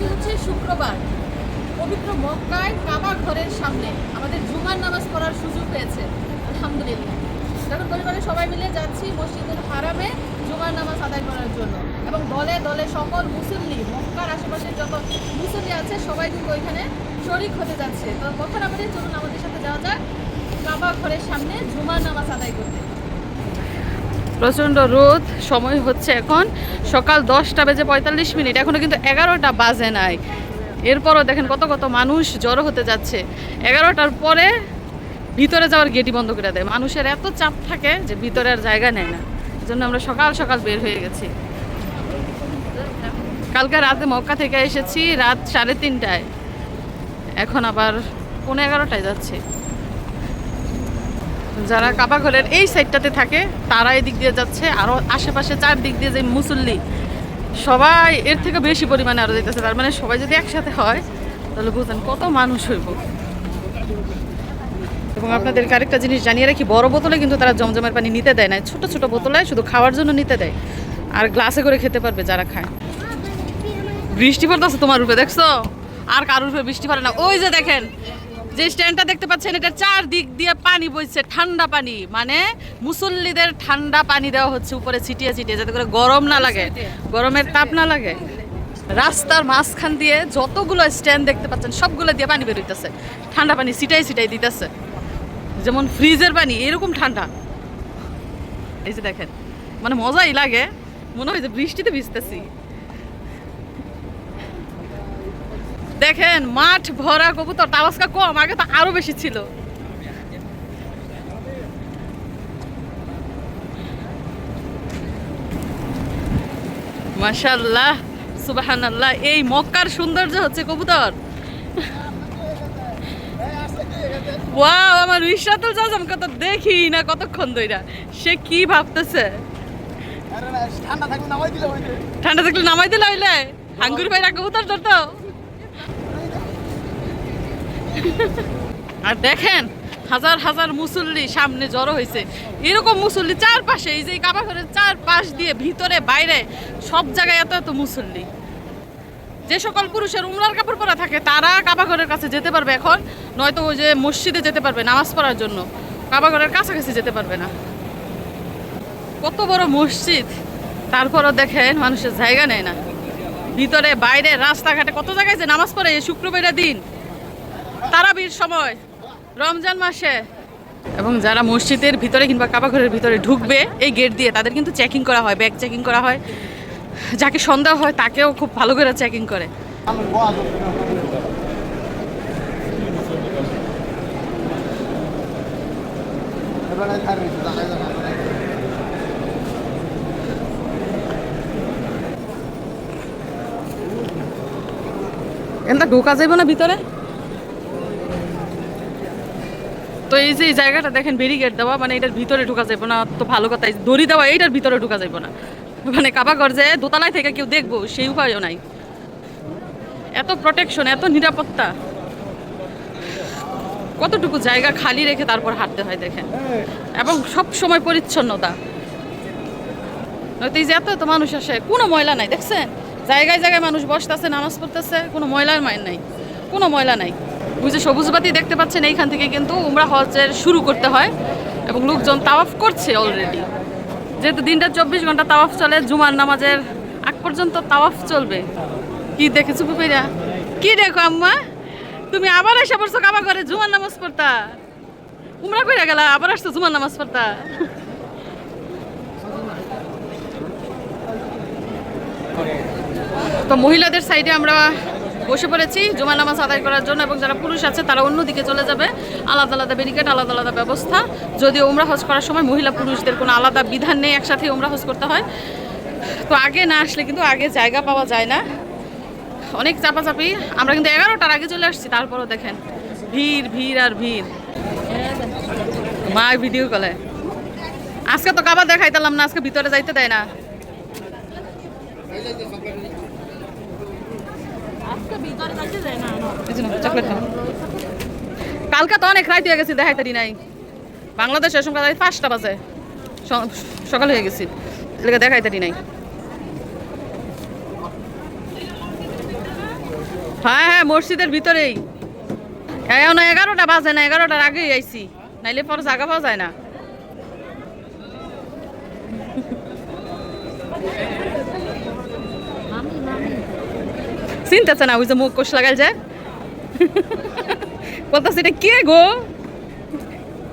আজকে হচ্ছে শুক্রবার। পবিত্র মক্কায় কাবা ঘরের সামনে আমাদের জুমার নামাজ পড়ার সুযোগ হয়েছে। আলহামদুলিল্লাহ। যখন পরিবারের সবাই মিলে যাচ্ছি মসজিদুল হারামে জুমার নামাজ আদায় করার জন্য। এবং দলে দলে সকল মুসল্লি, মক্কার আশেপাশে যত মুসল্লি আছে, সবাই কিন্তু ওইখানে শরিক হতে যাচ্ছে। তো কথা বলে চলুন আমাদের সাথে যাওয়া যাক কাবা ঘরের সামনে জুমার নামাজ আদায় করতে। প্রচণ্ড রোদ, সময় হচ্ছে এখন সকাল দশটা বেজে পঁয়তাল্লিশ মিনিট এখনও কিন্তু এগারোটা বাজে নাই। এরপরও দেখেন কত কত মানুষ জড়ো হতে যাচ্ছে। এগারোটার পরে ভিতরে যাওয়ার গেটই বন্ধ করে দেয়। মানুষের এত চাপ থাকে যে ভিতরে আর জায়গা নেয় না। জন্য আমরা সকাল সকাল বের হয়ে গেছি। কালকে রাতে মক্কা থেকে এসেছি রাত সাড়ে তিনটায়। এখন আবার পৌনে এগারোটায় যাচ্ছে। যারা কাবাঘরের এই সাইডটাতে থাকে, তারা এই দিক দিয়ে যাচ্ছে। আরও আশেপাশে চার দিক দিয়ে যে মুসল্লি, সবাই এর থেকে বেশি পরিমাণে আরও যেতেছে। তার মানে সবাই যদি একসাথে হয়, তাহলে বুঝেন কত মানুষ হইব। এবং আপনাদেরকে আরেকটা জিনিস জানিয়ে রাখি, বড় বোতলে কিন্তু তারা জমজমের পানি নিতে দেয় না ছোট ছোট বোতলে শুধু খাওয়ার জন্য নিতে দেয়। আর গ্লাসে করে খেতে পারবে যারা খায়। বৃষ্টি পড়তেছে তোমার রূপে, দেখছ? আর কারোর রূপে বৃষ্টি পড়ে না। ওই যে দেখেন যে স্ট্যান্ডটা দেখতে পাচ্ছেন এটা চার দিক দিয়ে পানি বইছে ঠান্ডা পানি। মানে মুসল্লিদের ঠান্ডা পানি দেওয়া হচ্ছে উপরে ছিটিয়ে ছিটিয়ে যাতে করে গরম না লাগে। গরমের তাপ না লাগে। রাস্তার মাঝখান দিয়ে যতগুলো স্ট্যান্ড দেখতে পাচ্ছেন সবগুলো দিয়ে পানি বেরোইতেছে ঠান্ডা পানি ছিটাই ছিটাই দিতেছে। যেমন ফ্রিজের পানি এরকম ঠান্ডা। এই যে দেখেন মানে মজাই লাগে। মনে হয় যে বৃষ্টিতে ভিজতেছি। দেখেন মাঠ ভরা কবুতর তাও কম আগে তো আরও বেশি ছিল। মাশাল্লাহ সুবাহানাল্লাহ এই মক্কার সৌন্দর্য হচ্ছে কবুতর। ওয়াও আমার রিসাতুল চাচাম কত দেখি না কতক্ষণ ধইরা। সে কি ভাবতেছে? ঠান্ডা থাকলে নামাই দিলে ঠান্ডা থাকলে নামাই দিলে হইলে? হাঙ্গুর ভাইরা কবুতর ধরতো? আর দেখেন, হাজার হাজার মুসল্লি সামনে জড়ো হয়েছে। এরকম মুসল্লি চারপাশে, এই যে কাবা ঘরের চার পাশ দিয়ে ভিতরে, বাইরে, সব জায়গায় এত এত মুসল্লি। যে সকল পুরুষের উমরার কাপড় পরা থাকে, তারা কাবা ঘরের কাছে যেতে পারবে এখন, নয়তো ওই যে মসজিদে যেতে পারবে নামাজ পড়ার জন্য। কাবা ঘরের কাছাকাছি যেতে পারবে না। কত বড় মসজিদ, তারপরও দেখেন মানুষের জায়গা নেয় না। ভিতরে, বাইরে, রাস্তাঘাটে, কত জায়গায় যে নামাজ পড়ে শুক্রবারের দিন। তারাবির সময়, রমজান মাসে। এবং যারা মসজিদের ভিতরে কিংবা কাবাঘরের ভিতরে ঢুকবে, এই গেট দিয়ে তাদের কিন্তু চেকিং করা হয় ব্যাগ চেকিং করা হয়। যাকে সন্দেহ হয়, তাকেও খুব ভালো করে চেকিং করে। এটা ঢোকা যাবে না ভিতরে? তো এই যে এই জায়গাটা দেখেন ব্যারিকেড দেওয়া মানে এটার ভিতরে ঢোকা যাবে না, তো ভালো কথা দড়ি দেওয়া, এইটার ভিতরে ঢোকা যাবে না। মানে কাবাঘর যে দোতলায় থেকে কেউ দেখব, সেই উপায়ও নাই। এত প্রোটেকশন এত নিরাপত্তা। কতটুকু জায়গা খালি রেখে তারপর হাঁটতে হয় দেখেন। এবং সব সময় পরিচ্ছন্নতা। এই যে এত এত মানুষ আসে, কোনো ময়লা নাই, দেখছেন? জায়গায় জায়গায় মানুষ বসতেছে, নামাজ পড়তেছে, কোনো ময়লার মাইন নাই, কোনো ময়লা নাই। ওই যে সবুজ বাতি দেখতে পাচ্ছেন, এইখান থেকে কিন্তু উমরা হজের শুরু করতে হয় এবং লোকজন তাওয়াফ করছে অলরেডি যেহেতু দিনটা চব্বিশ ঘণ্টা তাওয়াফ চলে, জুমার নামাজের আগ পর্যন্ত তাওয়াফ চলবে। কি দেখেছ চুপি পেরা কি দেখো আম্মা? তুমি আবার এসে পড়ছো কাবা করে জুমার নামাজ পড়তা। উমরা কইরা গেলা, আবার আসছো জুমার নামাজ পড়তা। তো মহিলাদের সাইডে আমরা বসে পড়েছি জুমা নামাজ আদায় করার জন্য এবং যারা পুরুষ আছে তারা অন্যদিকে চলে যাবে। আলাদা আলাদা ব্যারিকেড আলাদা আলাদা ব্যবস্থা। যদিও উমরা হজ করার সময় মহিলা পুরুষদের কোনো আলাদা বিধান নেই, একসাথে উমরা হজ করতে হয়। তো আগে না আসলে কিন্তু আগে জায়গা পাওয়া যায় না। অনেক চাপাচাপি। আমরা কিন্তু এগারোটার আগে চলে আসছি, তারপরও দেখেন। ভিড় ভিড় আর ভিড়। মা ভিডিও কলে। আজকে তো কাবা দেখাইতাম না, আজকে ভিতরে যাইতে দেয় না। কালকে তো অনেক রাইত হয়ে গেছি দেখাইতারি নাই। বাংলাদেশ এসম কাজ পাঁচটা বাজে। সকাল হয়ে গেছি। এলাকা দেখাইতারি নাই। হ্যাঁ হ্যাঁ মসজিদের ভিতরেই। এখন এগারোটা বাজে না, এগারোটার আগেই আইছি। নাইলে পরে জায়গা পাওয়া যায় না। চিনতেছে না ওই যে মুখ কোষ লাগাল যায়। বলতেছে এটা কে গো?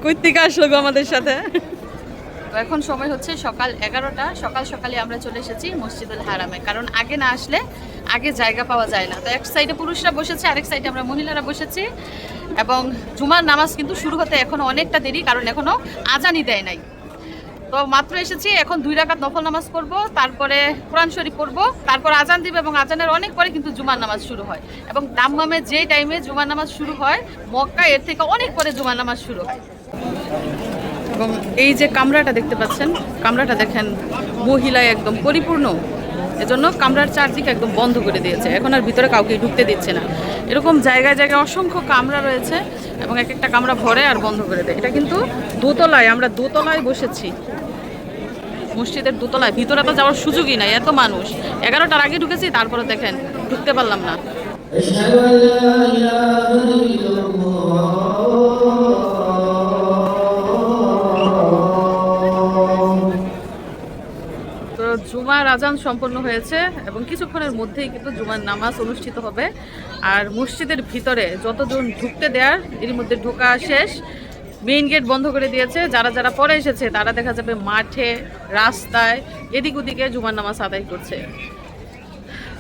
কই থেকে আসলো গো আমাদের সাথে? তো এখন সময় হচ্ছে সকাল এগারোটা, সকাল সকালে আমরা চলে এসেছি মসজিদুল হারামে, কারণ আগে না আসলে আগে জায়গা পাওয়া যায় না। তো এক সাইডে পুরুষরা বসেছে, আরেক সাইডে আমরা মহিলারা বসেছি, এবং জুমার নামাজ কিন্তু শুরু হতে এখনও অনেকটা দেরি, কারণ এখনও আজানি দেয় নাই। তো মাত্র এসেছি, এখন দুই রাকাত নফল নামাজ পড়ব, তারপরে কোরআন শরীফ পড়ব, তারপর আজান দিবে এবং আজানের অনেক পরে কিন্তু জুমার নামাজ শুরু হয়। এবং দাম্মামে যে টাইমে জুমার নামাজ শুরু হয়, মক্কা এর থেকে অনেক পরে জুমার নামাজ শুরু হয়। এবং এই যে কামরাটা দেখতে পাচ্ছেন, কামরাটা দেখেন, মহিলায় একদম পরিপূর্ণ। এজন্য কামরার চারদিকে একদম বন্ধ করে দিয়েছে। এখন আর ভিতরে কাউকে ঢুকতে দিচ্ছে না। এরকম জায়গায় জায়গায় অসংখ্য কামরা রয়েছে। এবং এক একটা কামরা ভরে আর বন্ধ করে দেয়। এটা কিন্তু দোতলায়, আমরা দোতলায় বসেছি। মসজিদের দোতলায়। ভিতরে তো যাওয়ার সুযোগই নাই, এত মানুষ। এগারোটার আগে ঢুকেছি, তারপরে দেখেন, ঢুকতে পারলাম না। জুমার আজান সম্পন্ন হয়েছে এবং কিছুক্ষণের মধ্যেই কিন্তু জুমার নামাজ অনুষ্ঠিত হবে। আর মসজিদের ভিতরে যতজন ঢুকতে দেওয়ার এর মধ্যে ঢোকা শেষ। মেইন গেট বন্ধ করে দিয়েছে। যারা যারা পরে এসেছে, তারা দেখা যাবে মাঠে, রাস্তায়, এদিক ওদিকে জুমার নামাজ আদায় করছে।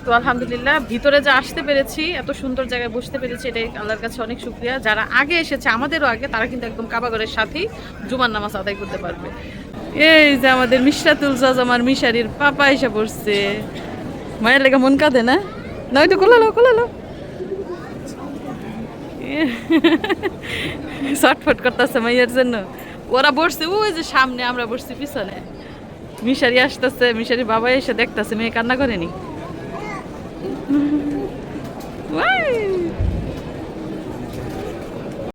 তো আলহামদুলিল্লাহ, ভিতরে যে আসতে পেরেছি, এত সুন্দর জায়গায় বসতে পেরেছি, এটাই আল্লাহর কাছে অনেক শুক্রিয়া। যারা আগে এসেছে, আমাদেরও আগে, তারা কিন্তু একদম কাবাগরের সাথেই জুমার নামাজ আদায় করতে পারবে। এই যে আমাদের মিশরাতুল জাজ আমার মিশারির পাপা এসে পড়ছে। মায়ের লেগে মন কাঁদে না? না ওইটা কোলালো কোলালো। ছটফট করতেছে মাইয়ের জন্য। ওরা বসছে ওই যে সামনে আমরা বসছি পিছনে। মিশারি আসতেছে মিশারি বাবা এসে দেখতেছে, মেয়ে কান্না করেনি?